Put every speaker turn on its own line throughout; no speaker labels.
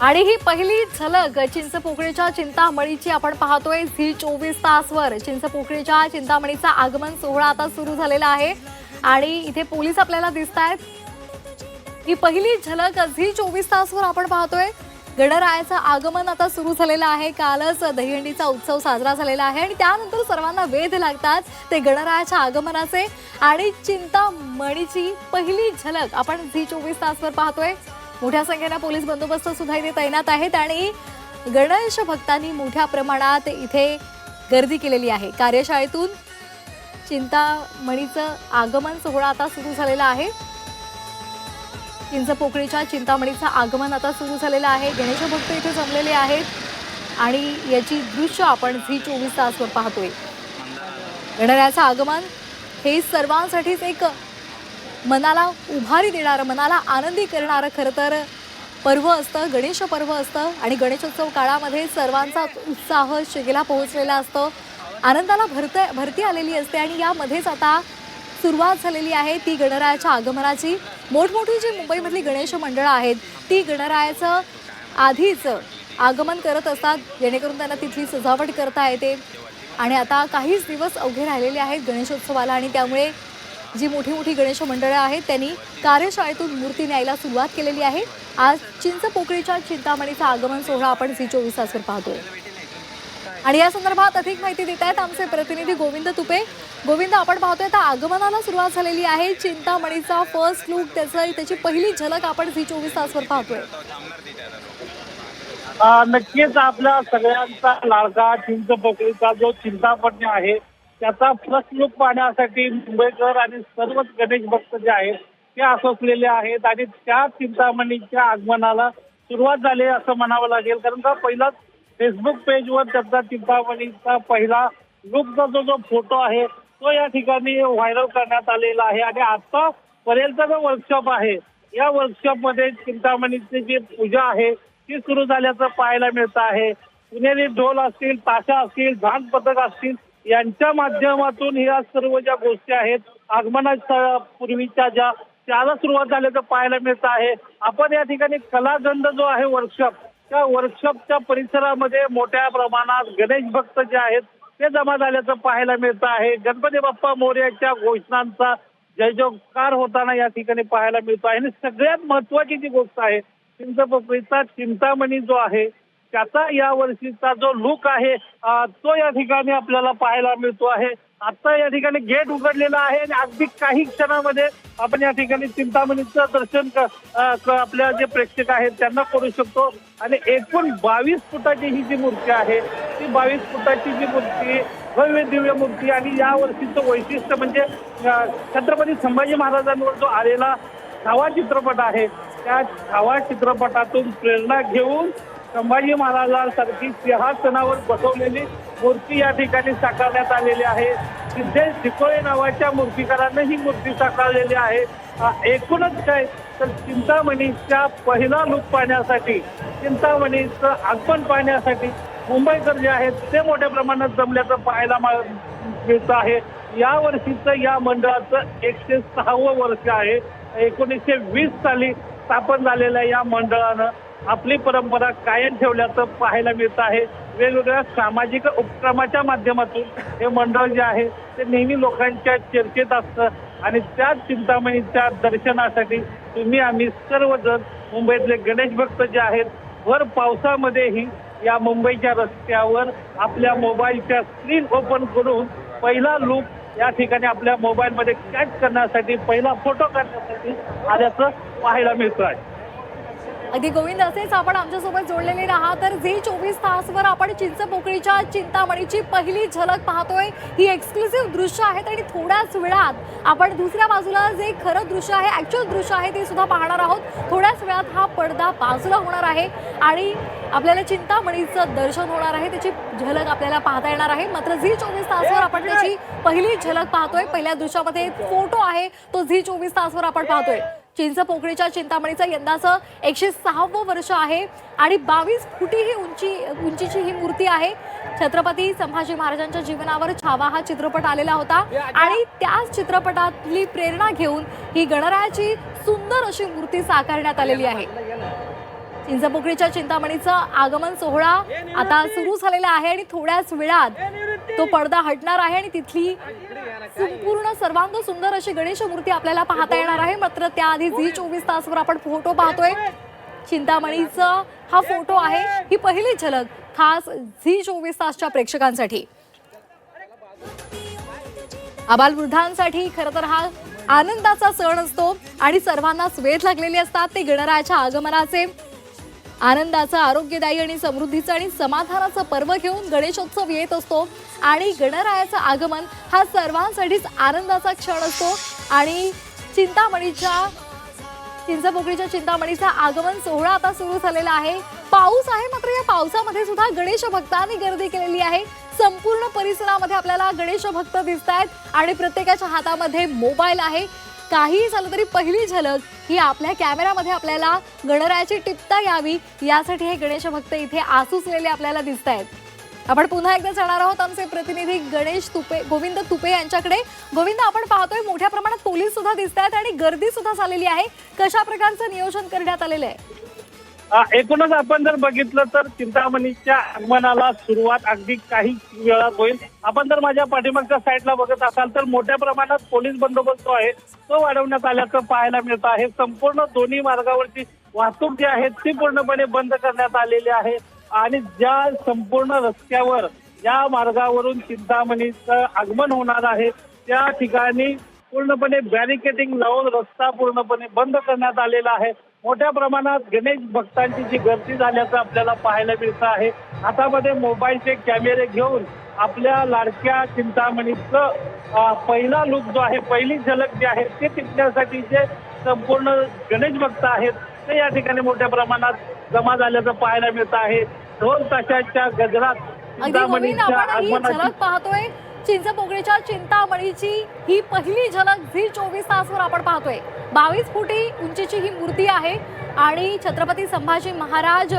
आणि ही पहिली झलक चिंचपोकळीच्या चिंतामणीची आपण पाहतोय. झी चोवीस तासवर चिंचपोकळीच्या चिंतामणीचा आगमन सोहळा आता सुरू झालेला आहे. आणि इथे पोलीस आपल्याला दिसत आहेत. ही पहिली झलक झी चोवीस तासवर आपण पाहतोय. गणरायाचं आगमन आता सुरू झालेलं आहे. कालच दहीहंडीचा उत्सव साजरा झालेला आहे. आणि त्यानंतर सर्वांना वेध लागतात ते गणरायाच्या आगमनाचे. आणि चिंतामणीची पहिली झलक आपण झी चोवीस तासवर पाहतोय. मोठ्या संख्येनं पोलीस बंदोबस्त सुद्धा इथे तैनात आहेत आणि गणेश भक्तांनी मोठ्या प्रमाणात इथे गर्दी केलेली आहे. कार्यशाळेतून चिंतामणीचं आगमन सोहळा आता सुरू झालेला आहे. चिंचपोकळीच्या चिंतामणीचं आगमन आता सुरू झालेलं आहे. गणेश भक्त इथे जमलेले आहेत आणि याची दृश्य आपण झी चोवीस तासवर पाहतोय. गणरायाचं आगमन हे सर्वांसाठीच एक मनाला उभारी देणारं मनाला आनंदी करणारं खरं तर पर्व असतं गणेश पर्व असतं आणि गणेशोत्सव काळामध्ये सर्वांचा उत्साह शिगेला पोहोचलेला असतो. आनंदाला भरत भरती आलेली असते आणि यामध्येच आता सुरुवात झालेली आहे ती गणरायाच्या आगमनाची. मोठमोठी जी मुंबईमधली गणेश मंडळं आहेत ती गणरायाचं आधीच आगमन करत असतात. जेणेकरून त्यांना तिथली सजावट करता येते. आणि आता काहीच दिवस अवघे राहिलेले आहेत गणेशोत्सवाला आणि त्यामुळे जी मोठी मोठी गणेश मंडळं आहेत त्यांनी कार्यशाळेतून मूर्ती न्यायला सुरुवात केलेली आहे. आज चिंचपोकळीच्या चिंतामणीचा आगमन सोहळा आपण झी चोवीस तासवर पाहतोय. आणि या संदर्भात अधिक माहिती देत आहेत आमचे प्रतिनिधी गोविंद तुपे. गोविंद आपण पाहतोय आता आगमनाला सुरुवात झालेली आहे. चिंतामणीचा फर्स्ट लुक त्याचं त्याची पहिली झलक आपण झी चोवीस तासवर पाहतोय.
नक्कीच आपल्या सगळ्यांचा लाडका चिंचपोकळीचा जो चिंतामणी आहे त्याचा फर्स्ट लुक पाहण्यासाठी मुंबईकर आणि सर्वच गणेश भक्त जे आहेत ते आसोसलेले आहेत आणि त्या चिंतामणीच्या आगमनाला सुरुवात झाली असं म्हणावं लागेल. कारण का पहिलाच फेसबुक पेजवर त्यांचा चिंतामणीचा पहिला लुकचा जो जो फोटो आहे तो या ठिकाणी व्हायरल करण्यात आलेला आहे. आणि आता पर्यंत जो वर्कशॉप आहे या वर्कशॉपमध्ये चिंतामणीची जी पूजा आहे ती सुरू झाल्याचं पाहायला मिळतं आहे. पुणेरी ढोल असतील ताशा असतील झांज पथक असतील यांच्या माध्यमातून ह्या सर्व ज्या गोष्टी आहेत आगमना पूर्वीच्या ज्या त्याला सुरुवात झाल्याचं पाहायला मिळतं आहे. आपण या ठिकाणी कलागंध जो आहे वर्कशॉप त्या वर्कशॉपच्या परिसरामध्ये मोठ्या प्रमाणात गणेश भक्त जे आहेत ते जमा झाल्याचं पाहायला मिळतं आहे. गणपती बाप्पा मोर्याच्या घोषणांचा जय जयकार होताना या ठिकाणी पाहायला मिळतो आहे. आणि सगळ्यात महत्वाची जी गोष्ट आहे चिंचपोकळीचा चिंतामणी जो आहे त्याचा या वर्षीचा जो लुक आहे तो या ठिकाणी आपल्याला पाहायला मिळतो आहे. आता या ठिकाणी गेट उघडलेला आहे आणि अगदी काही क्षणामध्ये आपण या ठिकाणी चिंतामणीचं दर्शन क- आपल्या जे प्रेक्षक आहेत त्यांना करू शकतो. आणि एकूण बावीस फुटाची ही जी मूर्ती आहे ती बावीस फुटाची जी मूर्ती भव्य दिव्य मूर्ती आणि या वर्षीचं वैशिष्ट्य म्हणजे छत्रपती संभाजी महाराजांवर जो आलेला छावा चित्रपट आहे त्या छावा चित्रपटातून प्रेरणा घेऊन संभाजी महाराजांसारखी सिंहासनावर बसवलेली मूर्ती या ठिकाणी साकारण्यात आलेली आहे. सिद्धेश शिकोळे नावाच्या मूर्तिकारांनी ही मूर्ती साकारलेली आहे. एकूणच काय? तर चिंतामणीच्या पहिला लुक पाहण्यासाठी चिंतामणीचं आगमन पाहण्यासाठी मुंबईकर जे आहेत ते मोठ्या प्रमाणात जमल्याचं पाहायला मा- मिळतं आहे. या वर्षीचं या मंडळाचं एकशे सहावं वर्ष आहे. एकोणीसशे वीस साली स्थापन झालेल्या या मंडळानं आपली परंपरा कायम ठेवल्याचं पाहायला मिळत आहे. वेगवेगळ्या सामाजिक उपक्रमाच्या माध्यमातून हे मंडळ जे आहे ते नेहमी लोकांच्या चर्चेत असतं आणि त्याच चिंतामणीच्या दर्शनासाठी तुम्ही आम्ही सर्वजण मुंबईतले गणेश भक्त जे आहेत भर पावसामध्येही या मुंबईच्या रस्त्यावर आपल्या मोबाईलच्या स्क्रीन ओपन करून पहिला लूक या ठिकाणी आपल्या मोबाईलमध्ये कॅच करण्यासाठी पहिला फोटो काढण्यासाठी आल्याचं पाहायला मिळतं आहे.
अगदी गोविंद असेच आपण आमच्यासोबत जोडलेले राहा. तर झी चोवीस तासवर आपण चिंचपोकळीच्या चिंतामणीची पहिली झलक पाहतोय. ही एक्सक्लुसिव्ह दृश्य आहेत आणि थोड्याच वेळात आपण दुसऱ्या बाजूला जे खरं दृश्य आहे ऍक्च्युअल दृश्य आहे ते सुद्धा पाहणार आहोत. थोड्याच वेळात हा पडदा बाजूला होणार आहे आणि आपल्याला चिंतामणीचं दर्शन होणार आहे. त्याची झलक आपल्याला पाहता येणार आहे. मात्र झी चोवीस तासवर आपण त्याची पहिली झलक पाहतोय. पहिल्या दृश्यामध्ये एक फोटो आहे. तो झी चोवीस तासवर आपण पाहतोय. चिंचपोकळीच्या चिंतामणीचं यंदाचं एकशे सहावं वर्ष आहे आणि बावीस फुटी ही उंची उंचीची ही मूर्ती आहे. छत्रपती संभाजी महाराजांच्या जीवनावर छावा हा चित्रपट आलेला होता. आणि त्याच चित्रपटातली प्रेरणा घेऊन ही गणरायाची सुंदर अशी मूर्ती साकारण्यात आलेली आहे. चिंचपोकळीच्या चिंतामणीचा आगमन सोहळा आता सुरू झालेला आहे आणि थोड्याच वेळात तो पडदा हटणार आहे आणि तिथली संपूर्ण सर्वांग सुंदर अशी गणेश मूर्ती आपल्याला पाहता येणार आहे. मात्र त्याआधी झी चोवीस तासवर आपण फोटो पाहतोय. चिंतामणीचा हा फोटो आहे. ही पहिली झलक खास झी चोवीस तासच्या प्रेक्षकांसाठी. आबालवृद्धांसाठी खरं तर हा आनंदाचा सण असतो आणि सर्वांनाच वेध लागलेले असतात. ते गणरायाच्या आगमनाचे आनंदाचं आरोग्यदायी आणि समृद्धीचं आणि समाधानाचं पर्व घेऊन गणेशोत्सव येत असतो. आणि गणरायाचं आगमन हा सर्वांसाठीच आनंदाचा क्षण असतो. आणि चिंतामणीच्या चिंचपोकळीच्या चिंतामणीचा आगमन सोहळा आता सुरू झालेला आहे. पाऊस आहे मात्र या पावसामध्ये सुद्धा गणेश भक्तांनी गर्दी केलेली आहे. संपूर्ण परिसरामध्ये आपल्याला गणेश भक्त दिसत आहेत आणि प्रत्येकाच्या हातामध्ये मोबाईल आहे. काहीही झालं तरी पहिली झलक ही आपल्या कॅमेरामध्ये आपल्याला गणरायाची टिपता यावी यासाठी हे गणेश भक्त इथे आसूसलेले आपल्याला दिसत आहेत आपण पुन्हा एकदा जाणार आहोत आमचे प्रतिनिधी गणेश तुपे गोविंद तुपे यांच्याकडे. गोविंद आपण पाहतोय मोठ्या प्रमाणात पोलीस सुद्धा दिसत आहेत आणि गर्दी सुद्धा झालेली आहे. कशा प्रकारचं नियोजन करण्यात आलेलं आहे?
एकूणच आपण जर बघितलं तर चिंतामणीच्या आगमनाला सुरुवात अगदी काही वेळात होईल. आपण जर माझ्या पाठीमागच्या साईडला बघत असाल तर मोठ्या प्रमाणात पोलीस बंदोबस्त जो आहे तो वाढवण्यात आल्याचं पाहायला मिळतं आहे. संपूर्ण दोन्ही मार्गावरची वाहतूक जी आहे ती पूर्णपणे बंद करण्यात आलेली आहे. आणि ज्या संपूर्ण रस्त्यावर ज्या मार्गावरून चिंतामणीचं आगमन होणार आहे त्या ठिकाणी पूर्णपणे बॅरिकेटिंग लावून रस्ता पूर्णपणे बंद करण्यात आलेला आहे. मोठ्या प्रमाणात गणेश भक्तांची जी गर्दी झाल्याचं आपल्याला पाहायला मिळतं आहे. हातामध्ये मोबाईलचे कॅमेरे घेऊन आपल्या लाडक्या चिंतामणीचं पहिला लुक जो आहे पहिली झलक जी आहे ते टिपण्यासाठी जे संपूर्ण गणेश भक्त आहेत ते या ठिकाणी मोठ्या प्रमाणात जमा झाल्याचं पाहायला मिळतं आहे. ढोल ताशाच्या गजरात चिंतामणीच्या आगमनाची
पाहतोय. चिंचपोकळीच्या चिंतामणीची ही पहिली झलक झी चोवीस तासवर आपण पाहतोय. बावीस फुटी उंचीची ही मूर्ती आहे आणि छत्रपती संभाजी महाराज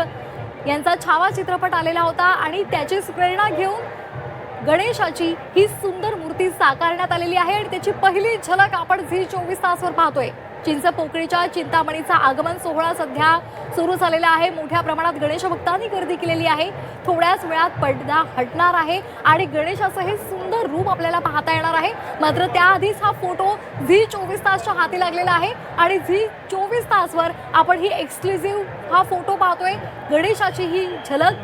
यांचा छावा चित्रपट आलेला होता आणि त्याचीच प्रेरणा घेऊन गणेशाची ही सुंदर मूर्ती साकारण्यात आलेली आहे आणि त्याची पहिली झलक आपण झी चोवीस तासवर पाहतोय. चिंचपोकळीच्या चिंतामणीचा आगमन सोहळा सध्या सुरू झालेला आहे. मोठ्या प्रमाणात गणेश भक्तांनी गर्दी केलेली आहे. थोड्याच वेळात पडदा हटणार आहे आणि गणेशाचं हे सुंदर रूप आपल्याला पाहता येणार आहे. मात्र त्याआधीच हा फोटो झी चोवीस तासच्या हाती लागलेला आहे आणि झी चोवीस तासवर आपण ही एक्सक्लुझिव्ह हा फोटो पाहतोय. गणेशाची ही झलक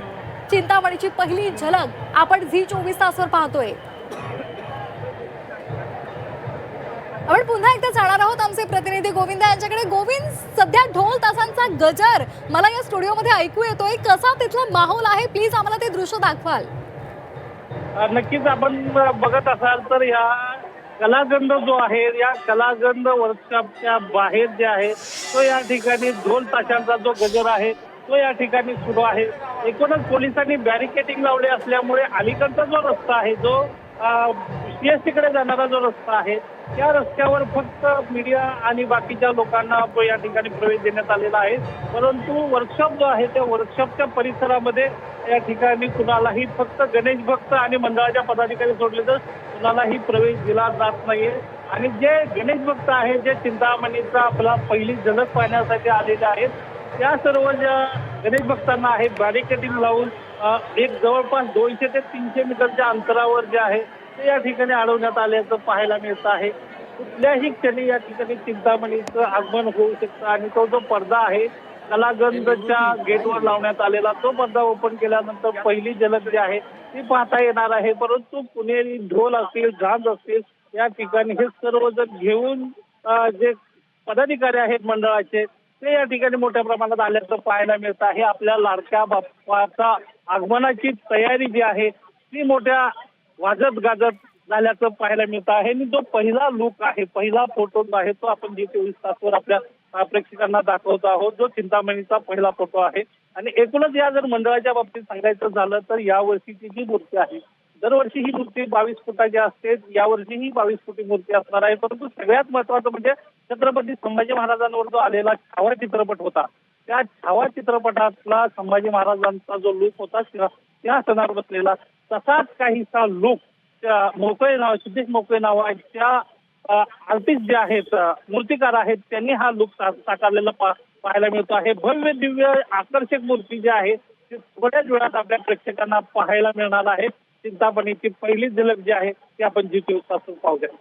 चिंतामणीची पहिली झलक आपण झी चोवीस तासवर पाहतोय. आपण पुन्हा एकदा जाणार आहोत आमचे प्रतिनिधी गोविंद यांच्याकडे. गोविंद सध्या ढोल तासांचा गजर मला या स्टुडिओमध्ये ऐकू येतोय. कसा तिथला माहोल आहे? प्लीज आम्हाला ते दृश्य दाखवाल.
नक्कीच आपण बघत असाल तर या कलागंध जो आहे या कलागंध वर्कशॉपच्या बाहेर जे आहे तो या ठिकाणी ढोल ताशांचा जो गजर आहे तो या ठिकाणी सुरू आहे. एकूणच पोलिसांनी बॅरिकेटिंग लावले असल्यामुळे अलीकडचा जो रस्ता आहे जो सीएसटीकडे जाणारा जो रस्ता आहे त्या रस्त्यावर फक्त मीडिया आणि बाकीच्या लोकांना या ठिकाणी प्रवेश देण्यात आलेला आहे. परंतु वर्कशॉप जो आहे त्या वर्कशॉपच्या परिसरामध्ये या ठिकाणी कुणालाही फक्त गणेश भक्त आणि मंडळाच्या पदाधिकारी सोडले तर कुणालाही प्रवेश दिला जात नाहीये. आणि जे गणेश भक्त आहेत जे चिंतामणीचा आपला पहिली झलक पाहण्यासाठी आलेले आहेत त्या सर्व ज्या गणेश भक्तांना आहे बॅरिकेडिंग लावून एक जवळपास दोनशे ते तीनशे मीटरच्या अंतरावर जे आहे ते या ठिकाणी अडवण्यात आल्याचं पाहायला मिळतं आहे. कुठल्याही क्षणी या ठिकाणी चिंतामणीचं आगमन होऊ शकतं आणि तो जो पडदा आहे कलागंधच्या गेटवर लावण्यात आलेला तो पडदा ओपन केल्यानंतर पहिली झलक जी आहे ती पाहता येणार आहे. परंतु पुणेरी ढोल असतील झांज असतील या ठिकाणी हे सर्वजण घेऊन जे पदाधिकारी आहेत मंडळाचे ते या ठिकाणी मोठ्या प्रमाणात आल्याचं पाहायला मिळतं आहे. आपल्या लाडक्या बाप्पाचा आगमनाची तयारी जी आहे ती मोठ्या वाजत गाजत झाल्याचं पाहायला मिळतं आहे. आणि जो पहिला लुक आहे पहिला फोटो जो आहे तो आपण जे चोवीस तासवर आपल्या प्रेक्षकांना दाखवत आहोत. जो चिंतामणीचा पहिला फोटो आहे. आणि एकूणच या जर मंडळाच्या बाबतीत सांगायचं झालं तर यावर्षीची जी मूर्ती आहे दरवर्षी ही मूर्ती बावीस फुटाची असते. यावर्षीही बावीस फुटी मूर्ती असणार आहे. परंतु सगळ्यात महत्वाचं म्हणजे छत्रपती संभाजी महाराजांवर जो आलेला छावा चित्रपट होता त्या छावा चित्रपटातला संभाजी महाराजांचा जो लुक होता त्या सणावर बसलेला तसाच काहीसा लुक मोकळे नाव सिद्धेश मोकळे नावाच्या आर्टिस्ट जे आहेत मूर्तिकार आहेत त्यांनी हा लुक साकारलेला पा- पाहायला मिळतो आहे. भव्य दिव्य आकर्षक मूर्ती जी आहे ती थोड्याच वेळात आपल्या प्रेक्षकांना पाहायला मिळणार आहे. चिंतामणीची पहिली झलक जी आहे ती आपण जी पासून पाहूया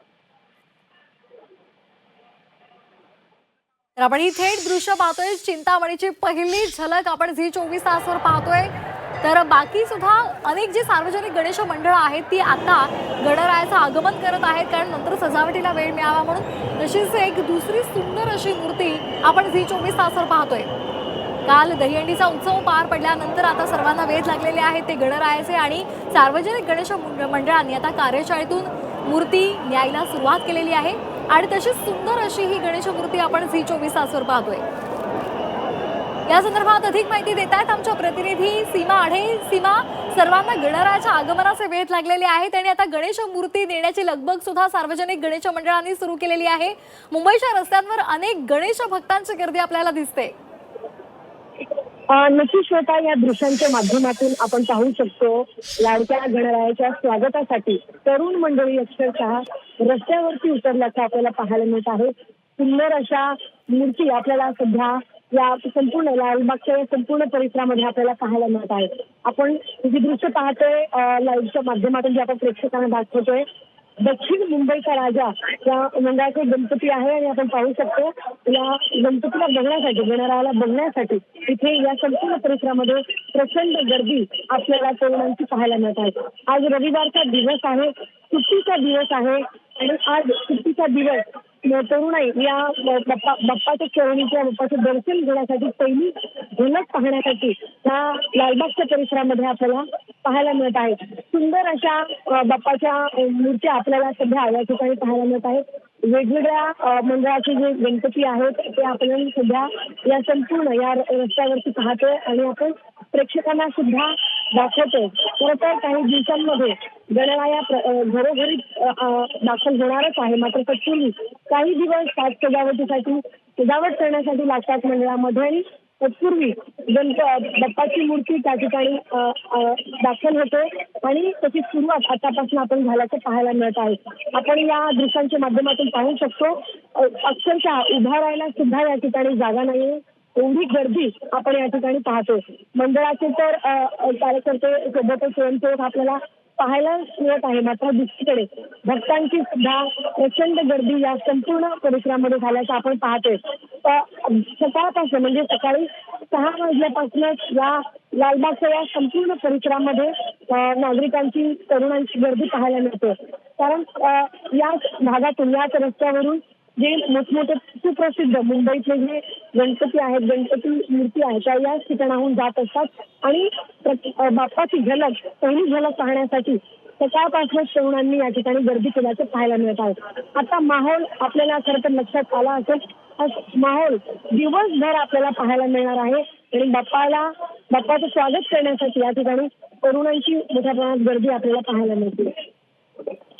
तर आपण ही थेट दृश्य पाहतोय चिंतामणीची पहिली झलक आपण झी चोवीस तासवर पाहतोय. तर बाकी सुद्धा अनेक जी सार्वजनिक गणेश मंडळं आहेत ती आता गणरायाचं आगमन करत आहेत कारण नंतर सजावटीला वेळ मिळावा म्हणून. तशीच एक दुसरी सुंदर अशी मूर्ती आपण झी चोवीस तासवर पाहतोय. काल दहीहंडीचा उत्सव पार पडल्यानंतर आता सर्वांना वेध लागलेले आहेत ते गणरायाचे आणि सार्वजनिक गणेश मंड- मंडळांनी आता कार्यशाळेतून मूर्ती न्यायला सुरुवात केलेली आहे. आणि तशीच सुंदर अशी ही गणेश मूर्ती आपण झी चोवीस तासवर पाहतोय. या संदर्भात अधिक माहिती देत आहेत आमच्या प्रतिनिधी सीमा आढे. सीमा सर्वांना गणरायाच्या आगमनाचे वेध लागलेले आहेत आणि आता गणेश मूर्ती देण्याची लगबग सुद्धा सार्वजनिक गणेश मंडळांनी सुरू केलेली आहे. मुंबईच्या रस्त्यांवर अनेक गणेश भक्तांची गर्दी आपल्याला दिसते.
नक्की श्वेता या दृश्यांच्या माध्यमातून आपण पाहू शकतो लाडक्या गणरायाच्या स्वागतासाठी तरुण मंडळी अक्षरशः रस्त्यावरती उतरल्याचं आपल्याला पाहायला मिळत आहे. सुंदर अशा मूर्ती आपल्याला सध्या या संपूर्ण लालबागच्या या संपूर्ण परिसरामध्ये आपल्याला पाहायला मिळत आहे. आपण जी दृश्य पाहतोय लाईव्हच्या माध्यमातून जे आपण प्रेक्षकांना दाखवतोय दक्षिण मुंबईचा राजा या मंडळाचे गणपती आहे आणि आपण पाहू शकतो या गणपतीला बघण्यासाठी गणरायाला बघण्यासाठी इथे या संपूर्ण परिसरामध्ये प्रचंड गर्दी आपल्याला तरुणांची पाहायला मिळत आहे. आज रविवारचा दिवस आहे सुट्टीचा दिवस आहे आणि आज सुट्टीचा दिवस. तरुणाई या बाप्पा बाप्पाच्या चरणी किंवा बाप्पाचं दर्शन घेण्यासाठी पहिली झलक पाहण्यासाठी या लालबागच्या परिसरामध्ये आपल्याला पाहायला मिळत आहे. सुंदर अशा बाप्पाच्या मूर्त्या आपल्याला सध्या या ठिकाणी पाहायला मिळत आहेत. वेगवेगळ्या मंडळाचे जे गणपती आहेत ते आपण सध्या या संपूर्ण या र- रस्त्यावरती पाहतोय आणि आपण प्रेक्षकांना सुद्धा दाखवतोय. खरं तर काही दिवसांमध्ये गणराया घरोघरी दाखल होणारच आहे. मात्र तत्पूर्वी काही दिवस साज सजावटीसाठी सजावट करण्यासाठी लागतात मंडळामध्ये आणि तत्पूर्वी गणप बाप्पाची मूर्ती त्या ठिकाणी दाखल होते. आणि त्याची सुरुवात आतापासून आपण झाल्याचं पाहायला मिळत आहे. आपण या दृश्यांच्या माध्यमातून पाहू शकतो अक्षरशः उभा राहायला सुद्धा या ठिकाणी जागा नाहीये. एवढी गर्दी आपण या ठिकाणी पाहतो मंडळाचे तर कार्यकर्ते सोबतच स्वयंसेवक आपल्याला पाहायला मिळत आहे मात्र दुसरीकडे भक्तांची सुद्धा प्रचंड गर्दी या संपूर्ण परिसरामध्ये झाल्याचं आपण पाहतोय. सकाळपासून म्हणजे सकाळी सहा वाजल्यापासूनच या लालबागच्या या संपूर्ण परिसरामध्ये नागरिकांची तरुणांची गर्दी पाहायला मिळते. कारण याच भागातून याच रस्त्यावरून जे मोठमोठे सुप्रसिद्ध मुंबईतले जे गणपती आहेत गणपती मूर्ती आहेत त्या याच ठिकाणाहून जात असतात. आणि बाप्पाची झलक पहिली झलक पाहण्यासाठी सकाळपासूनच तरुणांनी या ठिकाणी गर्दी केल्याचं पाहायला मिळत आहे. आता माहोल आपल्याला खरं तर लक्षात आला असेल माहोल दिवसभर आपल्याला पाहायला मिळणार आहे. आणि बाप्पाला बाप्पाचं स्वागत करण्यासाठी या ठिकाणी तरुणांची मोठ्या प्रमाणात गर्दी आपल्याला पाहायला मिळते.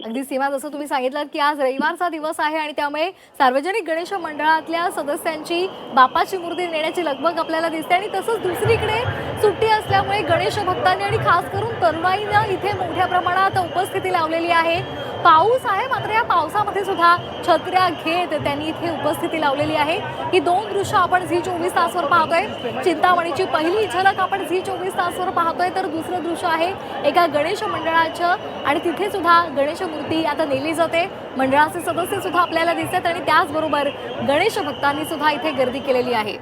अगदी सीमा जसं तुम्ही सांगितलं की आज रविवारचा दिवस आहे आणि त्यामुळे सार्वजनिक गणेश मंडळातल्या सदस्यांची बापाची मूर्ती नेण्याची लगबग आपल्याला दिसते आणि तसंच दुसरीकडे सुट्टी असल्यामुळे गणेश भक्तांनी आणि खास करून तरुणाईनं इथे मोठ्या प्रमाणात उपस्थिती लावलेली आहे. पाऊस आहे मात्र या पावसामध्ये सुद्धा छत्र्या घेत त्यांनी इथे उपस्थिती लावलेली आहे. ही दोन दृश्य आपण झी चोवीस तासवर पाहतोय. चिंतामणीची पहिली झलक आपण झी चोवीस तासवर पाहतोय तर दुसरं दृश्य आहे एका गणेश मंडळाचं आणि तिथे सुद्धा गणेश मूर्ती आता नेली जाते. मंडळाचे सदस्य सुद्धा आपल्याला दिसतात आणि त्याचबरोबर गणेश भक्तांनी सुद्धा इथे गर्दी केलेली आहे.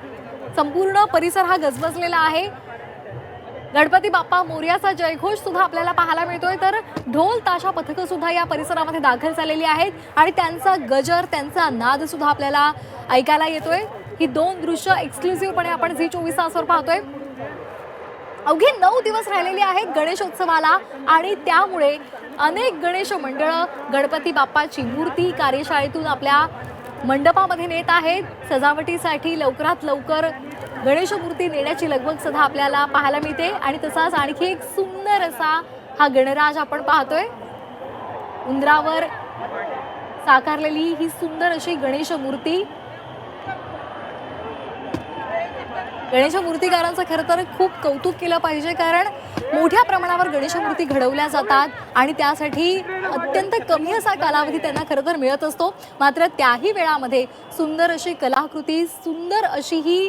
संपूर्ण परिसर हा गजबजलेला आहे. गणपती बाप्पा मोर्याचा जयघोष सुद्धा आपल्याला पाहायला मिळतोय. तर ढोल ताशा पथकं सुद्धा या परिसरामध्ये दाखल झालेली आहेत आणि त्यांचा गजर त्यांचा नाद सुद्धा आपल्याला ऐकायला येतोय. ही दोन दृश्य एक्सक्लुझिव्हपणे आपण झी चोवीस तासवर पाहतोय. अवघे नऊ दिवस राहिलेली आहेत गणेशोत्सवाला आणि त्यामुळे अनेक गणेश मंडळं गणपती बाप्पाची मूर्ती कार्यशाळेतून आपल्या मंडपामध्ये नेत आहेत. सजावटीसाठी लवकरात लवकर गणेशमूर्ती नेण्याची लगबग सुद्धा आपल्याला पाहायला मिळते. आणि तसाच आणखी एक सुंदर असा हा गणराज आपण पाहतोय. उंदरावर साकारलेली ही सुंदर अशी गणेश मूर्ती गणेश मूर्तिकारांचं खरं तर खूप कौतुक केलं पाहिजे कारण मोठ्या प्रमाणावर गणेश मूर्ती घडवल्या जातात आणि त्यासाठी अत्यंत कमी असा कालावधी त्यांना खरं तर मिळत असतो. मात्र त्याही वेळामध्ये सुंदर अशी कलाकृती सुंदर अशी ही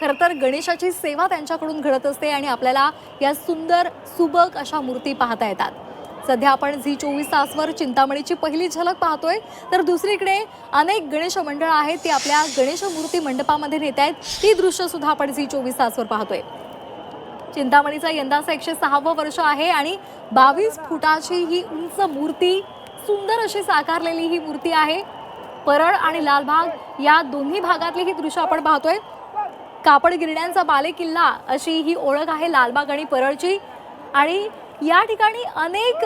खरं तर गणेशाची सेवा त्यांच्याकडून घडत असते आणि आपल्याला या सुंदर सुबक अशा मूर्ती पाहता येतात. सध्या आपण झी चोवीस तासवर चिंतामणीची पहिली झलक पाहतोय. तर दुसरीकडे अनेक गणेश मंडळ आहेत ती आपल्या गणेश मूर्ती मंडपामध्ये नेत आहेत. ती दृश्य सुद्धा आपण झी चोवीस तासवर पाहतोय. चिंतामणीचा यंदाचा एकशे सहावं वर्ष आहे आणि बावीस फुटाची ही उंच मूर्ती सुंदर अशी साकारलेली ही मूर्ती आहे. परळ आणि लालबाग या दोन्ही भागातली ही दृश्य आपण पाहतोय. कापड गिरण्यांचा बालेकिल्ला अशी ही ओळख आहे लालबाग आणि परळची. आणि या ठिकाणी अनेक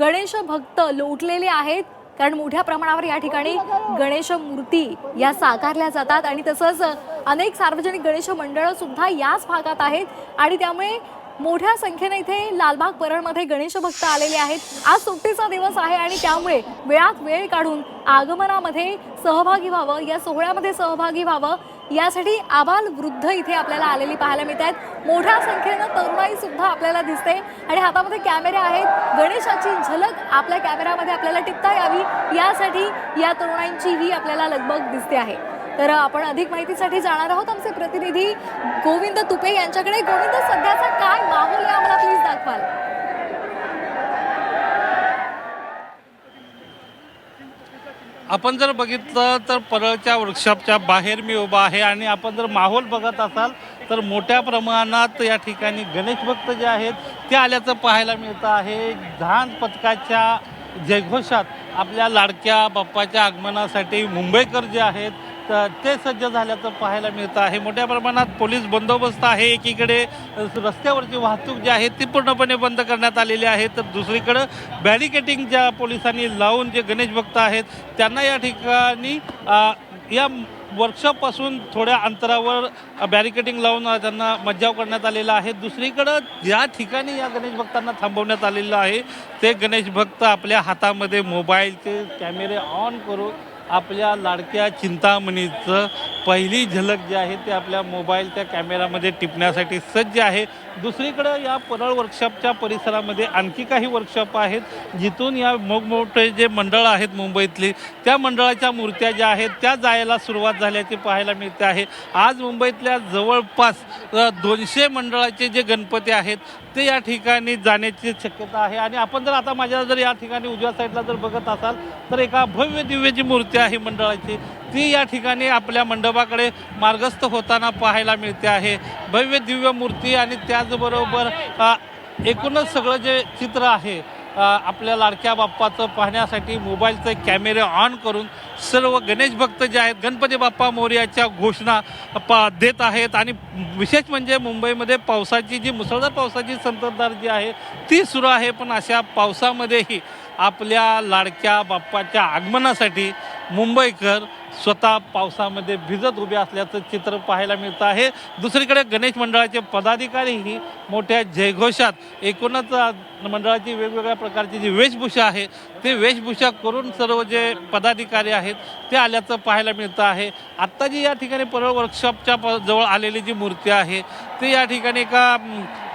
गणेश भक्त लोटलेले आहेत. कारण मोठ्या प्रमाणावर या ठिकाणी गणेश मूर्ती या साकारल्या जातात. आणि तसंच अनेक सार्वजनिक गणेश मंडळं सुद्धा याच भागात आहेत. आणि त्यामुळे मोठ्या संख्येने इथे लालबाग परळमध्ये गणेश भक्त आलेले आहेत. आज सुट्टीचा दिवस आहे आणि त्यामुळे वेळात वेळ काढून आगमनामध्ये सहभागी व्हावं या सोहळ्यामध्ये सहभागी व्हावं यासाठी आबाल वृद्ध इथे आपल्याला आलेली पाहायला मिळत आहेत. मोठ्या संख्येनं तरुणाई सुद्धा आपल्याला दिसते. आणि हातामध्ये कॅमेरे आहेत. गणेशाची झलक आपल्या कॅमेऱ्यामध्ये आपल्याला टिपता यावी. यासाठी या तरुणांची ही आपल्याला लगबग दिसते आहे. तर आपण अधिक माहितीसाठी जाणार आहोत आमचे प्रतिनिधी गोविंद तुपे यांच्याकडे. गोविंद सध्याचा काय माहोल आहे? आम्हाला प्लीज दाखवाल.
आपण जर बघितलं तर परळच्या वर्कशॉपच्या बाहेर मी उभा आहे आणि आपण जर माहोल बघत असाल तर मोठ्या प्रमाणात या ठिकाणी गणेश भक्त जे आहेत ते आल्याचं पाहायला मिळतं आहे. धान पथकाच्या जयघोषात आपल्या लाडक्या बाप्पाच्या आगमनासाठी मुंबईकर जे आहेत ते सज्ज झाल्याचं पाहायला मिळतं आहे. मोठ्या प्रमाणात पोलीस बंदोबस्त आहे. एकीकडे रस्त्यावरची वाहतूक जी आहे ती पूर्णपणे बंद करण्यात आलेली आहे. तर दुसरीकडं बॅरिकेटिंग ज्या पोलिसांनी लावून जे गणेश भक्त आहेत त्यांना या ठिकाणी या वर्कशॉपपासून थोड्या अंतरावर बॅरिकेटिंग लावून त्यांना मज्जाव करण्यात आलेला आहे. दुसरीकडं ज्या ठिकाणी या गणेश भक्तांना थांबवण्यात आलेलं आहे. ते गणेश भक्त आपल्या हातामध्ये मोबाईलचे कॅमेरे ऑन करून आपल्या लाडक्या चिंतामणीचं पहिली झलक जी आहे ते आपल्या मोबाईलच्या कॅमेरामध्ये टिपण्यासाठी सज्ज आहे. दुसरीकडं या परळ वर्कशॉपच्या परिसरामध्ये आणखी काही वर्कशॉप आहेत. जिथून या मोठमोठे जे मंडळ आहेत मुंबईतली त्या मंडळाच्या मूर्त्या ज्या आहेत त्या जायला सुरुवात झाल्याचे पाहायला मिळते आहे. आज मुंबईतल्या जवळपास दोनशे मंडळाचे जे गणपती आहेत ते या ठिकाणी जाण्याची शक्यता आहे. आणि आपण जर आता माझ्या जर या ठिकाणी उजव्या साईडला जर बघत असाल तर एका भव्य दिव्य जी मूर्ती आहे मंडळाची ती या ठिकाणी आपल्या मंडपाकडे मार्गस्थ होताना पाहायला मिळते आहे. भव्य दिव्य मूर्ती आणि त्याचबरोबर एकूणच सगळं जे चित्र आहे आपल्या लाडक्या बाप्पाचं पाहण्यासाठी मोबाईलचे कॅमेरे ऑन करून सर्व गणेश भक्त जे आहेत गणपती बाप्पा मोर्याच्या घोषणा पा देत आहेत. आणि विशेष म्हणजे मुंबईमध्ये पावसाची जी मुसळधार पावसाची संततधार जी आहे ती सुरू आहे. पण अशा पावसामध्येही आपल्या लाडक्या बाप्पाच्या आगमनासाठी मुंबईकर स्वतः पावसामध्ये भिजत उभे असल्याचं चित्र पाहायला मिळतं आहे. दुसरीकडे गणेश मंडळाचे पदाधिकारीही मोठ्या जयघोषात एकूणच मंडळाची वेगवेगळ्या प्रकारची जी वेशभूषा आहे ते वेशभूषा करून सर्व जे पदाधिकारी आहेत ते आल्याचं पाहायला मिळतं आहे. आत्ता जी या ठिकाणी परळ वर्कशॉपच्या प जवळ आलेली जी मूर्ती आहे ते या ठिकाणी एका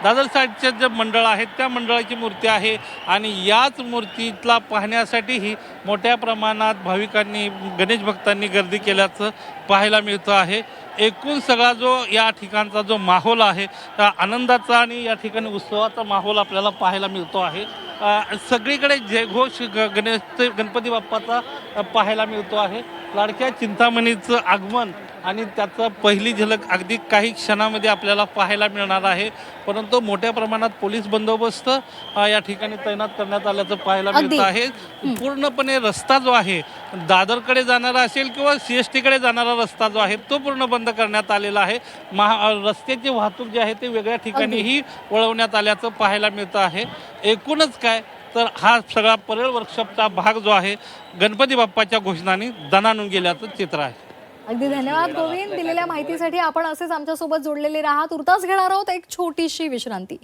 म, जे मंडळ आहेत त्या मंडळाची मूर्ती आहे आणि याच मूर्तीला पाहण्यासाठीही मोठ्या प्रमाणात भाविकांनी गणेश भक्तांनी गर्दी केल्याचं पाहायला मिळतं आहे. एकूण सगळा जो या ठिकाणचा जो माहोल आहे त्या आनंदाचा आणि या ठिकाणी उत्सवाचा माहोल आपल्याला पाहायला मिळतो आहे. सगळीकडे जयघोष गणेश गणपती बाप्पाचा पाहायला मिळतो आहे. लाडक्या चिंतामणीचं आगमन आणि त्याचं पहिली झलक अगदी काही क्षणामध्ये आपल्याला पाहायला मिळणार आहे. परंतु मोठ्या प्रमाणात पोलीस बंदोबस्त या ठिकाणी तैनात करण्यात आल्याचं पाहायला. मिळतं आहे. पूर्णपणे रस्ता जो आहे दादरकडे जाणारा असेल किंवा सी एस टीकडे जाणारा रस्ता जो आहे तो पूर्ण बंद करण्यात आलेला आहे. महा रस्त्याची वाहतूक जी आहे ते वेगळ्या ठिकाणीही वळवण्यात आल्याचं पाहायला मिळतं आहे. एकूणच काय? तर हा सगळा परळ वर्कशॉपचा भाग जो आहे गणपती बाप्पाच्या घोषणाने दणानून गेल्याचं चित्र आहे.
अगदी धन्यवाद गोविंद. दिलेल्या माहितीसाठी आपण असेच आमच्यासोबत जोडलेले राहा तुर्तास घेणार आहोत एक छोटीशी विश्रांती.